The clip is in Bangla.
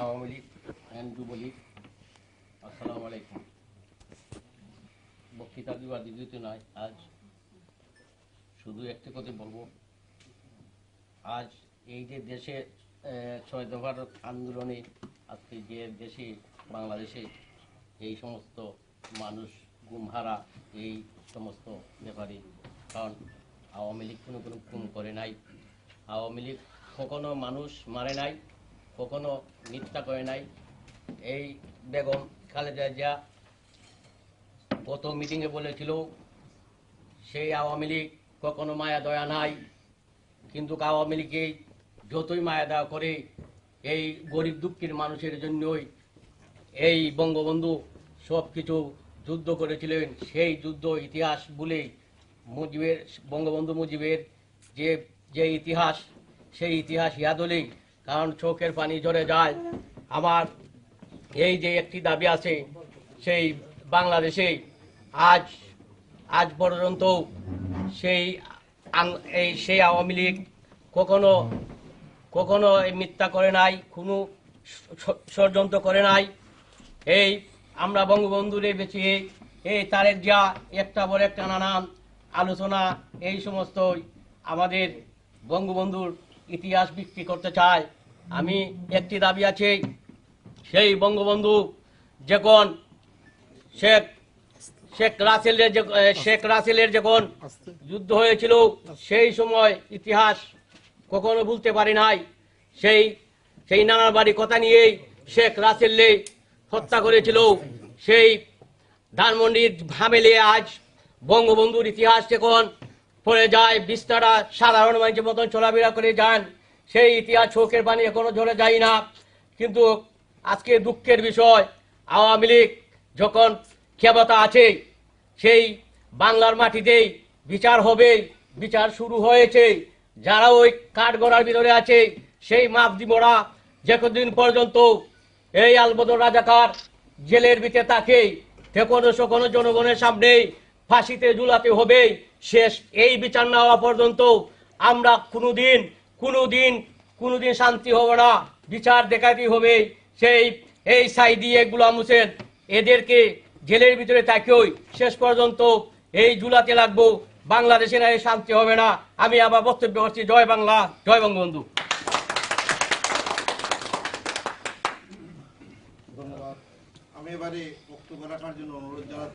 আওয়ামী লীগ অ্যান্ড যুবলীগ আসসালামু আলাইকুম। বক্তৃতা দিবা দ্বিতীয় নয় আজ শুধু একটি কথা বলব। আজ এই যে দেশে ছয় দফার আন্দোলনে আজকে যে দেশে, বাংলাদেশে এই সমস্ত মানুষ গুমহারা, এই সমস্ত ব্যাপারে। কারণ আওয়ামী লীগ কোনো কোনো খুন করে নাই। আওয়ামী লীগ কখনো মানুষ মারে নাই। কখনো মিথ্যা করে নাই। এই বেগম খালেদা জিয়া গত মিটিংয়ে বলেছিল, সেই আওয়ামী লীগ কখনো মায়া, দয়া নাই। কিন্তু আওয়ামী লীগে যতই মায়া, দয়া করে এই গরিব দুঃখীর মানুষের জন্যই এই বঙ্গবন্ধু সব কিছু যুদ্ধ করেছিলেন, সেই যুদ্ধ ইতিহাস বলে মুজিবের, বঙ্গবন্ধু মুজিবের যে যে ইতিহাস, সেই ইতিহাস ইয়াদ হলেই কারণ চোখের পানি ঝরে যায়। আমার এই যে একটি দাবি আছে, সেই বাংলাদেশে আজ আজ পর্যন্ত সেই এই, সেই আওয়ামী লীগ কখনো কখনো মিথ্যা করে নাই, কোনো ষড়যন্ত্র করে নাই। এই আমরা বঙ্গবন্ধুরে বেঁচে এই তারের যা একটা বড় একটা নানান আলোচনা, এই সমস্তই আমাদের বঙ্গবন্ধুর ইতিহাস বিক্রি করতে চায়। আমি একটি দাবি আছে, সেই বঙ্গবন্ধু যখন শেখ শেখ রাসেলের শেখ রাসেলের যখন যুদ্ধ হয়েছিল, সেই সময় ইতিহাস কখনো ভুলতে পারি নাই। সেই সেই নানার বাড়ি কথা নিয়েই শেখ রাসেলকে হত্যা করেছিল। সেই ধানমন্ডির ভামেলে আজ বঙ্গবন্ধুর ইতিহাস যখন পড়ে যায়, বিস্তারা সাধারণ মানুষের মতন চলাফেরা করে যান। সেই ইতিহাস চোখের পানি এখনও ঝরে যায় না। কিন্তু আজকে দুঃখের বিষয়, আওয়ামী লীগ যখন ক্ষমতা আছে, সেই বাংলার মাটিতেই বিচার হবে, বিচার শুরু হয়েছে। যারা ওই কাঠগড়ার ভিতরে আছে, সেই মাপদিমরা যে কদিন পর্যন্ত এই আলবদর রাজাকার জেলের ভিতরে থাকে তেকোনো সকোনো জনগণের সামনে ফাঁসিতে ঝুলাতে হবে শেষ এই বিচার না হওয়া পর্যন্ত আমরা কোনোদিন কোনোদিন কোনোদিন শান্তি হব না। বিচার দেখাতেই হবে সেই, এই সাইদি গুলাম হোসেন। এদেরকে জেলের ভিতরে তাকেই শেষ পর্যন্ত এই ঝুলাতে লাগবো। বাংলাদেশে না এই শান্তি হবে না। আমি আবার বক্তব্য করছি। জয় বাংলা, জয় বঙ্গবন্ধু। আমি এবারে বক্তব্য রাখার জন্য অনুরোধ জানাচ্ছি।